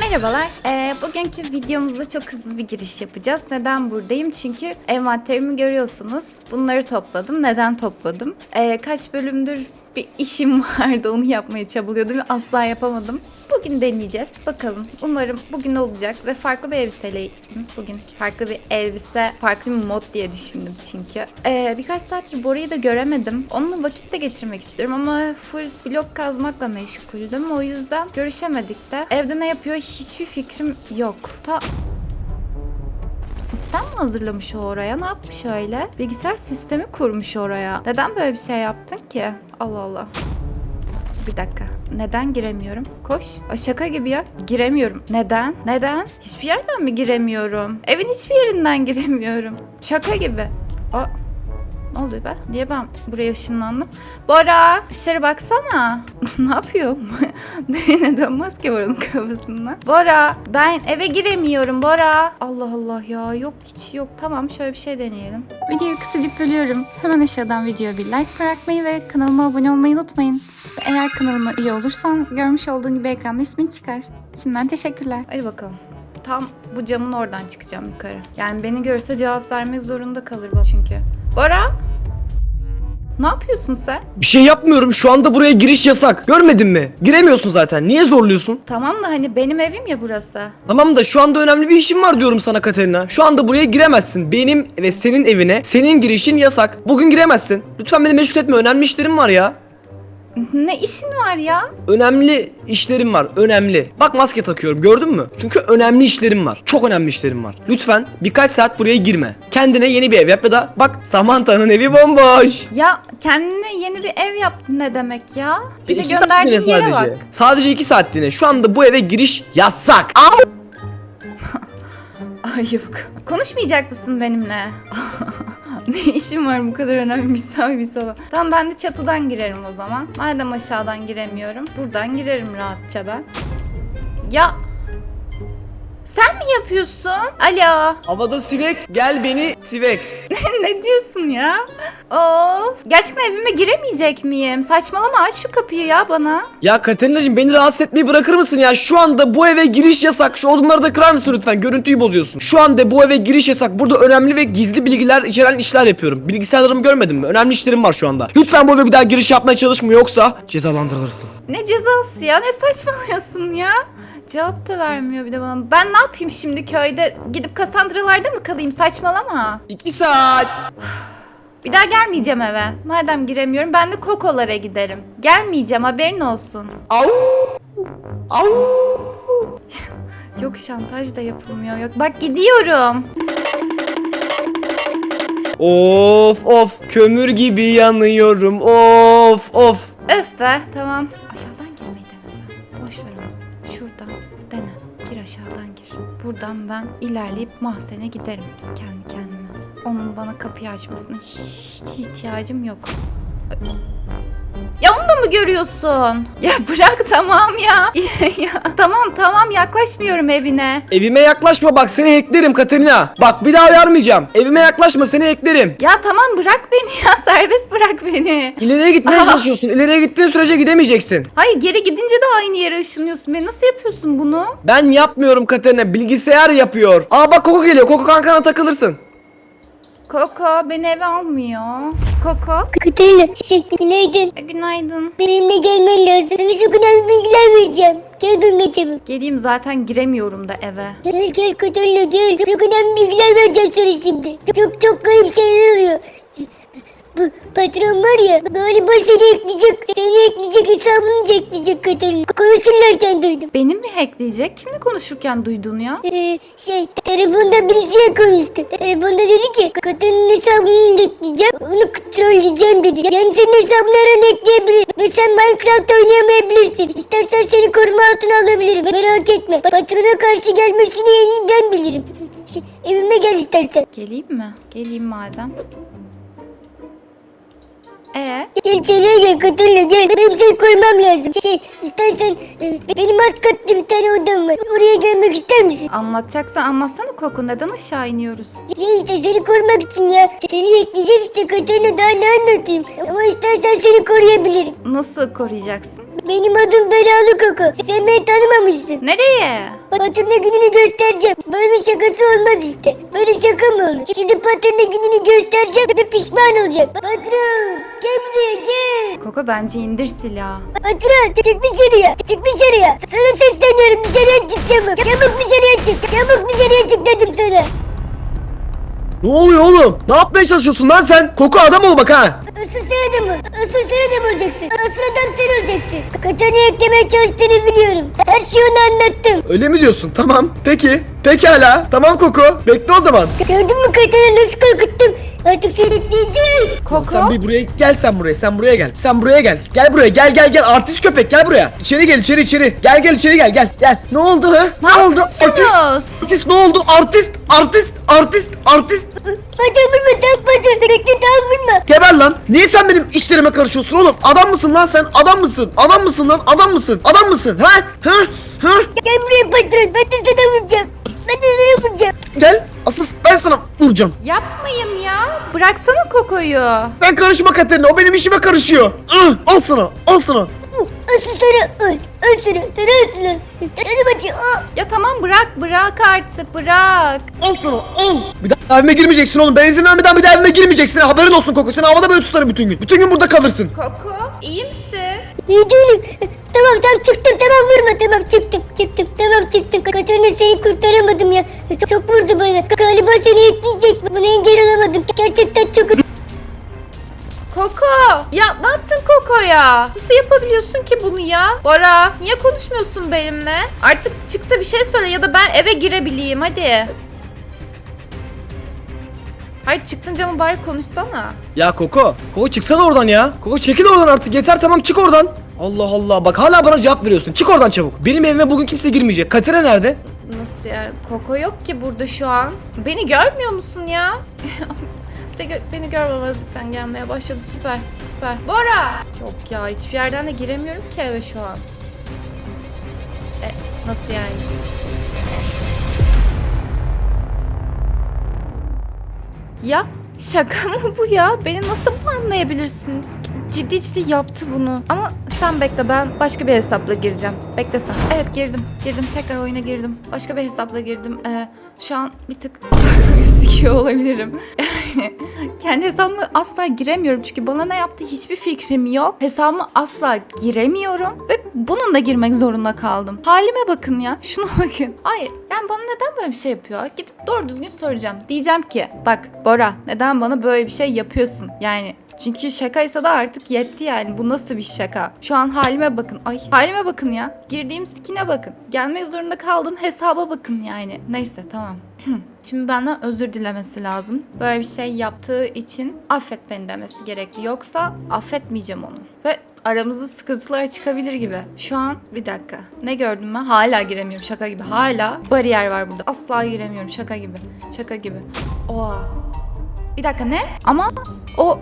Merhabalar. Ee, bugünkü videomuzda çok hızlı bir giriş yapacağız. Neden buradayım? Çünkü envanterimi görüyorsunuz. Bunları topladım. Neden topladım? Ee, kaç bölümdür bir işim vardı. Onu yapmaya çabalıyordum asla yapamadım. Bugün deneyeceğiz. Bakalım. Umarım bugün olacak ve farklı bir elbiseyle bugün farklı bir elbise, farklı bir mod diye düşündüm çünkü. Ee, birkaç saattir Bora'yı da göremedim. Onunla vakit de geçirmek istiyorum ama full blok kazmakla meşguldüm. O yüzden görüşemedik de. Evde ne yapıyor hiçbir fikrim yok. Ta Sistem mi hazırlamış oraya? Ne yapmış öyle? Bilgisayar sistemi kurmuş oraya. Neden böyle bir şey yaptın ki? Allah Allah. Bir dakika. Neden giremiyorum? Koş. Aa, şaka gibi ya. Giremiyorum. Neden? Neden? Hiçbir yerden mi giremiyorum? Evin hiçbir yerinden giremiyorum. Şaka gibi. Aa, ne oluyor be? Niye ben buraya ışınlandım? Bora! Dışarı baksana. ne yapıyor? Düğüne dönmez ki Bora'nın kafasından. Bora! Ben eve giremiyorum Bora. Allah Allah ya. Yok hiç yok. Tamam şöyle bir şey deneyelim. Videoyu kısacık bölüyorum. Hemen aşağıdan videoya bir like bırakmayı ve kanalıma abone olmayı unutmayın. Eğer kanalıma üye olursan görmüş olduğun gibi ekranda ismin çıkar. Şimdiden teşekkürler. Hadi bakalım. Tam bu camın oradan çıkacağım yukarı. Yani beni görse cevap vermek zorunda kalır bu çünkü. Bora! Ne yapıyorsun sen? Bir şey yapmıyorum. Şu anda buraya giriş yasak. Görmedin mi? Giremiyorsun zaten. Niye zorluyorsun? Tamam da hani benim evim ya burası. Tamam da şu anda önemli bir işim var diyorum sana Katerina. Şu anda buraya giremezsin. Benim ve senin evine senin girişin yasak. Bugün giremezsin. Lütfen beni meşgul etme. Önemli işlerim var ya. Ne işin var ya? Önemli işlerim var. Önemli. Bak maske takıyorum. Gördün mü? Çünkü önemli işlerim var. Çok önemli işlerim var. Lütfen birkaç saat buraya girme. Kendine yeni bir ev yap ya da bak Samantha'nın evi bomboş. Ya kendine yeni bir ev yaptın ne demek ya? Bir de İki saat gönderdiğin yere sadece. bak. Sadece iki saatliğine. Şu anda bu eve giriş yasak. Aa! Ay yok. Konuşmayacak mısın benimle? ne işin var bu kadar önemli bir sağ bir sola? Tamam ben de çatıdan girerim o zaman. Madem aşağıdan giremiyorum. Buradan girerim rahatça ben. Ya sen mi yapıyorsun? Alo. Havada sinek gel beni sivek. ne diyorsun ya? Of. Gerçekten evime giremeyecek miyim? Saçmalama aç şu kapıyı ya bana. Ya Katerina'cığım beni rahatsız etmeyi bırakır mısın ya? Şu anda bu eve giriş yasak. Şu odunları da kırar mısın lütfen? Görüntüyü bozuyorsun. Şu anda bu eve giriş yasak. Burada önemli ve gizli bilgiler içeren işler yapıyorum. Bilgisayarlarımı görmedin mi? Önemli işlerim var şu anda. Lütfen bu eve bir daha giriş yapmaya çalışma yoksa cezalandırılırsın. Ne cezası ya? Ne saçmalıyorsun ya? Cevap da vermiyor bir de bana. Ben ne yapayım şimdi köyde? Gidip Kassandralarda mı kalayım? Saçmalama. İki saat. Bir daha gelmeyeceğim eve. Madem giremiyorum ben de kokolara giderim. Gelmeyeceğim haberin olsun. Au. Au. Yok şantaj da yapılmıyor. Yok bak gidiyorum. Of of kömür gibi yanıyorum. Of of. Öf be tamam. Buradan ben ilerleyip mahzene giderim. Kendi kendime. Onun bana kapıyı açmasına hiç, hiç ihtiyacım yok. Ya onu da mı görüyorsun? Ya bırak tamam ya. ya. Tamam tamam yaklaşmıyorum evine. Evime yaklaşma bak seni hacklerim Katerina. Bak bir daha uyarmayacağım. Evime yaklaşma seni hacklerim. Ya tamam bırak beni ya serbest bırak beni. İleriye gitmeye çalışıyorsun. İleriye gittiğin sürece gidemeyeceksin. Hayır geri gidince de aynı yere ışınlıyorsun. Beni nasıl yapıyorsun bunu? Ben yapmıyorum Katerina. Bilgisayar yapıyor. Aa bak Koko geliyor. Koko kankana takılırsın. Koko beni eve almıyor. Koko Katerina, şey, günaydın. e, günaydın. Benimle gelmen lazım. Sana çok önemli bilgiler vereceğim. Gel benimle çabuk. Geleyim zaten giremiyorum da eve. Gel gel Katerina gel. Çok önemli bilgiler vereceğim sana şimdi. Çok çok garip şeyler oluyor. Patron var ya galiba seni ekleyecek. Seni ekleyecek hesabını da ekleyecek Katerina. Konuşurlarken duydum. Beni mi hackleyecek? Kimle konuşurken duydun ya? Ee, şey telefonda birisiyle konuştu. Telefonda dedi ki Katerina'nın hesabını da ekleyeceğim. Onu trolleyeceğim dedi. Yani senin hesabını her ekleyebilir. Ve sen Minecraft oynayamayabilirsin. İstersen seni koruma altına alabilirim. Merak etme. Patrona karşı gelmesini en iyi ben bilirim. Şey, evime gel istersen. Geleyim mi? Geleyim madem. Ee, içeriye gel Katerina gel. Benim seni korumam lazım. Şey istersen e, benim alt katta bir tane odam var. Oraya gelmek ister misin? anlatacaksan anlatsana Koko. Neden aşağı iniyoruz? Şey işte seni korumak için ya. Seni ekleyecek işte Katerina daha ne anlatayım. Ama istersen seni koruyabilirim. Nasıl koruyacaksın? Benim adım Belalı Koko. Sen beni tanımamışsın. Nereye? Patronuna gününü göstereceğim. Böyle bir şakası olmaz işte. Böyle şaka mı olur? Şimdi patronuna gününü göstereceğim ve pişman olacak. Patron gel buraya gel. Koko bence indir silahı. Patron çık dışarıya. Çık dışarıya. Sana sesleniyorum dışarıya çık çabuk. Çabuk dışarıya çık. Çabuk dışarıya çık dedim sana. Ne oluyor oğlum? Ne yapmaya çalışıyorsun lan sen? Koku adam ol bak ha. Ol. Asıl sen adam olacaksın. Asıl adam sen olacaksın. Katanı eklemeye çalıştığını biliyorum. Her şeyi ona anlattım. Öyle mi diyorsun? Tamam. Peki. Pekala. Tamam Koku. Bekle o zaman. Gördün mü Katanı nasıl korkuttum? Artık seyretleyeceğim. Koko. Sen bir buraya gel sen buraya. Sen buraya gel. Sen buraya gel. Gel buraya. Gel gel gel. Artist köpek gel buraya. İçeri gel içeri içeri. Gel gel içeri gel gel. Gel. Ne oldu ha? Ne oldu? Artist. yapıyorsunuz? Artist ne oldu? Artist. Artist. Artist. Artist. Patron vurma tam patron. Bekle tam vurma. Geber lan. Niye sen benim işlerime karışıyorsun oğlum? Adam mısın lan sen? Adam mısın? Adam mısın lan? Adam mısın? Adam mısın? Ha? Ha? Ha? Gel buraya patron. Ben de sana vuracağım. Ben de sana vuracağım. Gel. Asıl ben sana vuracağım. Yapmayın ya. Bıraksana Koko'yu. Sen karışma Katerina. O benim işime karışıyor. Ih, Al sana. Al sana. Sana. Sana öl sana. Hadi bakayım. Ah. Ya tamam bırak bırak artık bırak. Al sana. Al. Bir daha evime girmeyeceksin oğlum. Ben izin vermeden bir daha evime girmeyeceksin. Haberin olsun Koko. Seni havada böyle tutarım bütün gün. Bütün gün burada kalırsın. Koko iyi misin? İyi değilim. Tamam tamam çıktım tamam vurma tamam çıktım çıktım tamam çıktım. Katerina seni kurtaramadım ya. Çok vurdu bana. Galiba seni ekleyecek. Buna engel olamadım. Gerçekten çok Koko ya ne yaptın Koko'ya? Nasıl yapabiliyorsun ki bunu ya? Bora niye konuşmuyorsun benimle? Artık çık da bir şey söyle ya da ben eve girebileyim hadi. Hayır çıktın camı bari konuşsana. Ya Koko. Koko çıksana oradan ya. Koko çekil oradan artık. Yeter tamam çık oradan. Allah Allah bak hala bana cevap veriyorsun. Çık oradan çabuk. Benim evime bugün kimse girmeyecek. Katerina nerede? Nasıl yani? Koko yok ki burada şu an. Beni görmüyor musun ya? de gö- beni görmemezlikten gelmeye başladı. Süper, süper. Bora! Yok ya hiçbir yerden de giremiyorum ki eve şu an. E, nasıl yani? Ya şaka mı bu ya? Beni nasıl anlayabilirsin? Ciddi ciddi yaptı bunu. Ama sen bekle ben başka bir hesapla gireceğim. Bekle sen. Evet girdim. Girdim. Tekrar oyuna girdim. Başka bir hesapla girdim. Ee, şu an bir tık gözüküyor olabilirim. Yani kendi hesabıma asla giremiyorum. Çünkü bana ne yaptı hiçbir fikrim yok. Hesabıma asla giremiyorum. Ve bununla girmek zorunda kaldım. Halime bakın ya. Şuna bakın. Hayır. Yani bana neden böyle bir şey yapıyor? Gidip doğru düzgün soracağım. Diyeceğim ki bak Bora neden bana böyle bir şey yapıyorsun? Yani çünkü şakaysa da artık yetti yani. Bu nasıl bir şaka? Şu an halime bakın. Ay halime bakın ya. Girdiğim skine bakın. Gelmek zorunda kaldığım hesaba bakın yani. Neyse tamam. Şimdi benden özür dilemesi lazım. Böyle bir şey yaptığı için affet beni demesi gerekli. Yoksa affetmeyeceğim onu. Ve aramızda sıkıntılar çıkabilir gibi. Şu an bir dakika. Ne gördüm ben? Hala giremiyorum şaka gibi. Hala bariyer var burada. Asla giremiyorum şaka gibi. Şaka gibi. Oha. Bir dakika ne? Ama o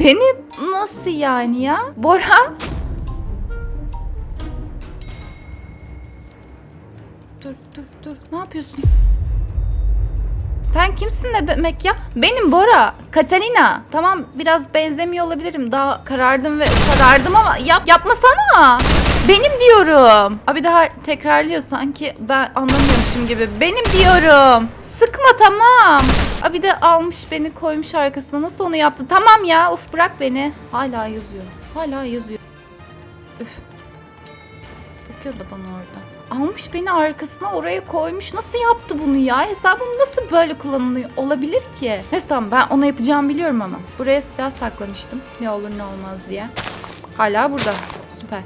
beni nasıl yani ya? Bora? Dur dur dur. Ne yapıyorsun? Sen kimsin ne demek ya? Benim Bora. Katalina. Tamam biraz benzemiyor olabilirim. Daha karardım ve sarardım ama yap yapmasana. Benim diyorum. Abi daha tekrarlıyor sanki ben anlamıyormuşum gibi. Benim diyorum. Sıkma tamam. Abi de almış beni koymuş arkasına. Nasıl onu yaptı? Tamam ya. Of bırak beni. Hala yazıyor. Hala yazıyor. Üf. Bakıyor da bana orada. Almış beni arkasına oraya koymuş. Nasıl yaptı bunu ya? Hesabım nasıl böyle kullanılıyor olabilir ki? Neyse tamam ben ona yapacağımı biliyorum ama. Buraya silah saklamıştım. Ne olur ne olmaz diye. Hala burada. Süper.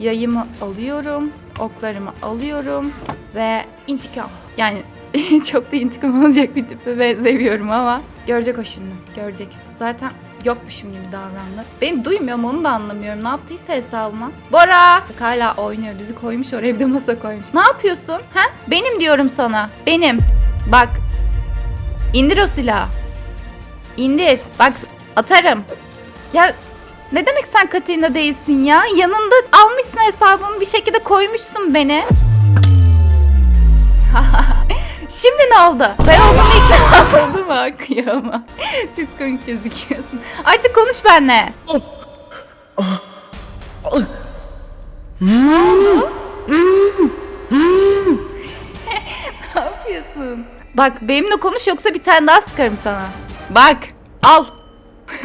Yayımı alıyorum. Oklarımı alıyorum. Ve intikam. Yani çok da intikam alacak bir tipe benzemiyorum ama. Görecek o şimdi. Görecek. Zaten yokmuşum gibi davrandı. Beni duymuyor mu onu da anlamıyorum. Ne yaptıysa hesabıma. Bora! Bak hala oynuyor. Bizi koymuş oraya bir de masa koymuş. Ne yapıyorsun? Ha? Benim diyorum sana. Benim. Bak. İndir o silahı. İndir. Bak atarım. Ya ne demek sen Katerina değilsin ya? Yanında almışsın hesabımı bir şekilde koymuşsun beni. Şimdi ne oldu? Ben olduğuma ikna oldum ha kıyama. Çok komik gözüküyorsun. Artık konuş benimle. ne oldu? yapıyorsun? Bak benimle konuş yoksa bir tane daha sıkarım sana. Bak al.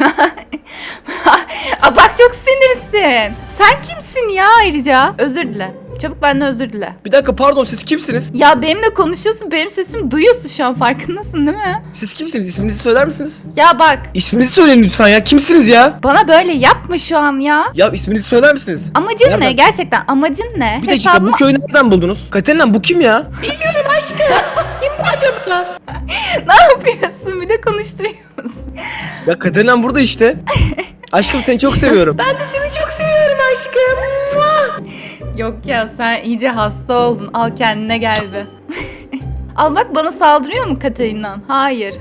Aa, bak çok sinirsin. Sen kimsin ya ayrıca? Özür dile. Çabuk benden özür dile. Bir dakika pardon siz kimsiniz? Ya benimle konuşuyorsun benim sesimi duyuyorsun şu an farkındasın değil mi? Siz kimsiniz? İsminizi söyler misiniz? Ya bak İsminizi söyleyin lütfen ya. Kimsiniz ya? bana böyle yapma şu an ya. Ya isminizi söyler misiniz? Amacın ne Nereden? gerçekten amacın ne? Bir dakika bu köyü nereden buldunuz? Katerina bu kim ya? ne yapıyorsun bir de konuşturuyorsun. Ya Katerina burada işte. Aşkım seni çok seviyorum. Ben de seni çok seviyorum aşkım. Yok ya sen iyice hasta oldun. Al kendine gel be. Al bak bana saldırıyor mu Katerina? Hayır.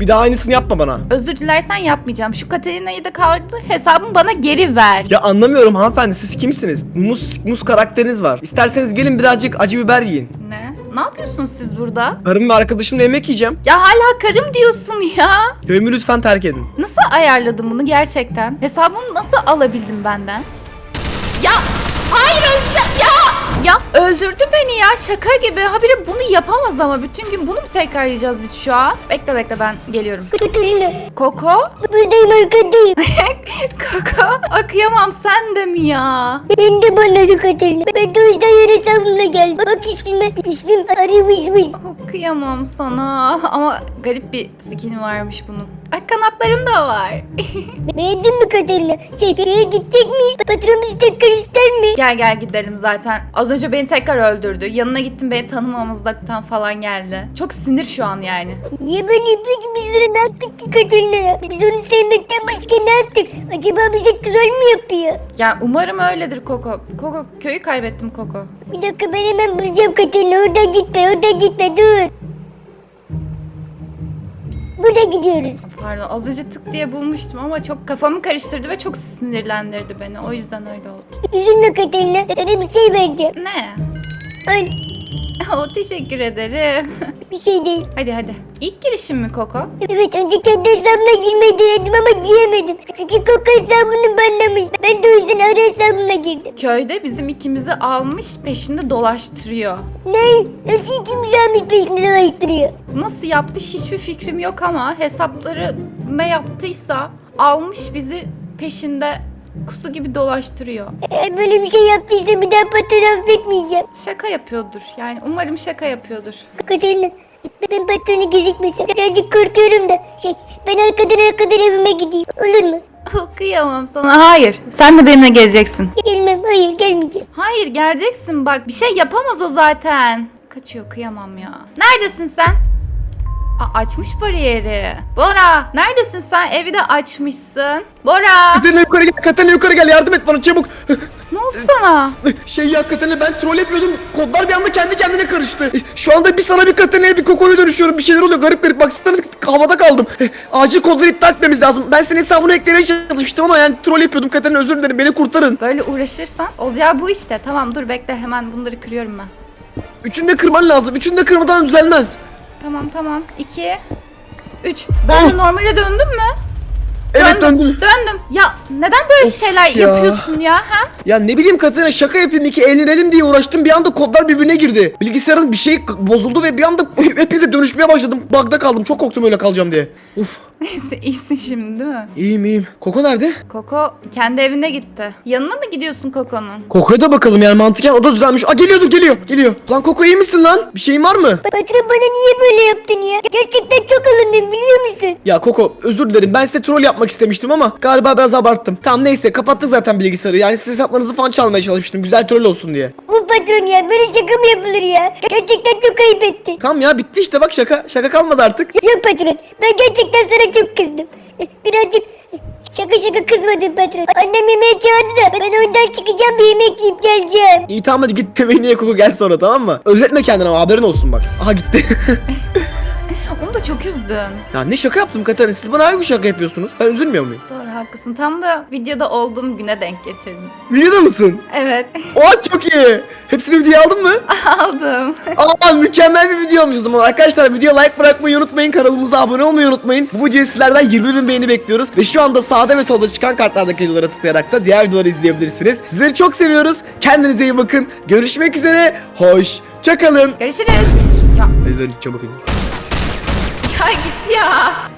Bir daha aynısını yapma bana. Özür dilersen yapmayacağım. Şu Katerina'yı da kaldı. Hesabımı bana geri ver. Ya anlamıyorum hanımefendi siz kimsiniz? Muz, muz karakteriniz var. İsterseniz gelin birazcık acı biber yiyin. Ne? Ne yapıyorsunuz siz burada? Karım ve arkadaşımla yemek yiyeceğim. Ya hala karım diyorsun ya. Köyümü lütfen terk edin. Nasıl ayarladın bunu gerçekten? Hesabımı nasıl alabildin benden? Ya hayır öldü ya. Ya öldürdü beni ya şaka gibi. Habire bunu yapamaz ama bütün gün bunu mu tekrarlayacağız biz şu an? Bekle bekle ben geliyorum. Katerina Koko? buradayım arkadayım. Koko? Akıyamam sen de mi ya? Ben de bana Katerina. Ben de o yüzden yer hesabımla geldim. Bak ismime ismim arımışmış. Kıyamam sana ama garip bir skin varmış bunun. Ay kanatların da var. Beğendin mi Katerina? Şey şeye gidecek miyiz? Patron bizi tekrar ister mi? gel gel gidelim zaten. Az önce beni tekrar öldürdü. Yanına gittim beni tanımamazlıktan falan geldi. Çok sinir şu an yani. Niye böyle yapıyor ki bizlere ne yaptık ki Katerina ya? Biz onu sevmekten başka ne yaptık? Acaba bize troll mü yapıyor? Ya umarım öyledir Koko. Koko köyü kaybettim Koko. Bir dakika ben hemen bulacağım Katerina. Oradan gitme oradan gitme dur. Burada gidiyoruz. Pardon az önce tık diye bulmuştum ama çok kafamı karıştırdı ve çok sinirlendirdi beni. O yüzden öyle oldu. Üzülme Katerina. Sana bir şey vereceğim. Ne? Al o teşekkür ederim. bir şey değil. hadi hadi. İlk girişim mi Koko? Evet önce kendi hesabıma girmeyi denedim ama giremedim. Çünkü Koko hesabını banlamış. Ben de o yüzden ara hesabıma girdim. Köyde bizim ikimizi almış peşinde dolaştırıyor. Ne? Nasıl ikimiz almış peşinde dolaştırıyor? Nasıl yapmış hiçbir fikrim yok ama hesapları ne yaptıysa almış bizi peşinde kuzu gibi dolaştırıyor. Eğer böyle bir şey yaptıysa bir daha patron affetmeyeceğim. Şaka yapıyordur. Yani umarım şaka yapıyordur. Katerina ben patronu gözükmesin. Birazcık korkuyorum da. Şey ben arkadan arkadan evime gideyim. Olur mu? Kıyamam sana. Hayır. Sen de benimle geleceksin. Gelmem. Hayır gelmeyeceğim. Hayır geleceksin bak. Bir şey yapamaz o zaten. Kaçıyor kıyamam ya. Neredesin sen? Aa, açmış bariyeri. Bora neredesin sen? Evi de açmışsın. Bora Katerina yukarı gel. Katerina yukarı gel. Yardım et bana çabuk. ne oldu sana? Şey ya Katerina ben troll yapıyordum. Kodlar bir anda kendi kendine karıştı. Şu anda bir sana bir Katerina'ya bir Koko'ya dönüşüyorum. Bir şeyler oluyor garip garip. Baksana havada kaldım. Acil kodları iptal etmemiz lazım. Ben senin hesabını eklemeye çalışmıştım ama yani troll yapıyordum. Katerina özür dilerim. Beni kurtarın. Böyle uğraşırsan olacağı bu işte. Tamam dur bekle hemen bunları kırıyorum ben. Üçünü de kırman lazım. Üçünü de kırmadan düzelmez. Tamam tamam. 2 3 Ben de normale döndüm mü? Evet Döndüm. döndüm. Döndüm. Ya neden böyle Of şeyler ya. yapıyorsun ya ha? Ya ne bileyim Katerina şaka yapayım iki eğlenelim diye uğraştım. Bir anda kodlar birbirine girdi. Bilgisayarın bir şey bozuldu ve bir anda hepinize dönüşmeye başladım. Bug'da kaldım. Çok korktum öyle kalacağım diye. Uf. Neyse iyisin şimdi değil mi? İyiyim iyiyim. Koko nerede? Koko kendi evine gitti. Yanına mı gidiyorsun Koko'nun? Koko'ya da bakalım yani mantıken o da düzelmiş. Aa geliyordu geliyor geliyor. Lan Koko iyi misin lan? Bir şeyin var mı? Patron bana niye böyle yaptın ya? Gerçekten çok alındım biliyor musun? Ya Koko özür dilerim ben size troll yapmak istemiştim ama galiba biraz abarttım. Tamam neyse kapattık zaten bilgisayarı. Yani siz hesaplarınızı falan çalmaya çalışmıştım. Güzel troll olsun diye. Bu patron ya böyle şaka mı yapılır ya? Gerçekten çok ayıp ettin. Tamam ya bitti işte bak şaka. Şaka kalmadı artık. Yok patron ben gerçekten sana çok kızdım. Birazcık şaka şaka kızmadım patron. Annem yemeğe çağırdı da ben oradan çıkacağım bir yemek yiyip geleceğim. İyi tamam hadi git yemeğini ye Koko gel sonra tamam mı? Özetme kendini ama haberin olsun bak. Aha gitti. Onu da çok üzdün. ya ne şaka yaptım Katarina siz bana her gün şaka yapıyorsunuz. Ben üzülmüyor muyum? Doğru haklısın. Tam da videoda olduğum güne denk getirdim. Videoda mısın? Evet. Aa çok iyi. Hepsini videoya aldın mı? Aldım. Aa mükemmel bir video olmuş o zaman. Arkadaşlar videoya like bırakmayı unutmayın. Kanalımıza abone olmayı unutmayın. Bu videoya sizlerden 20 bin beğeni bekliyoruz. Ve şu anda sağda ve solda çıkan kartlardaki videolara tıklayarak da diğer videoları izleyebilirsiniz. Sizleri çok seviyoruz. Kendinize iyi bakın. Görüşmek üzere. Hoşçakalın. Görüşürüz. Ya, Hadi çabuk in. ya git ya.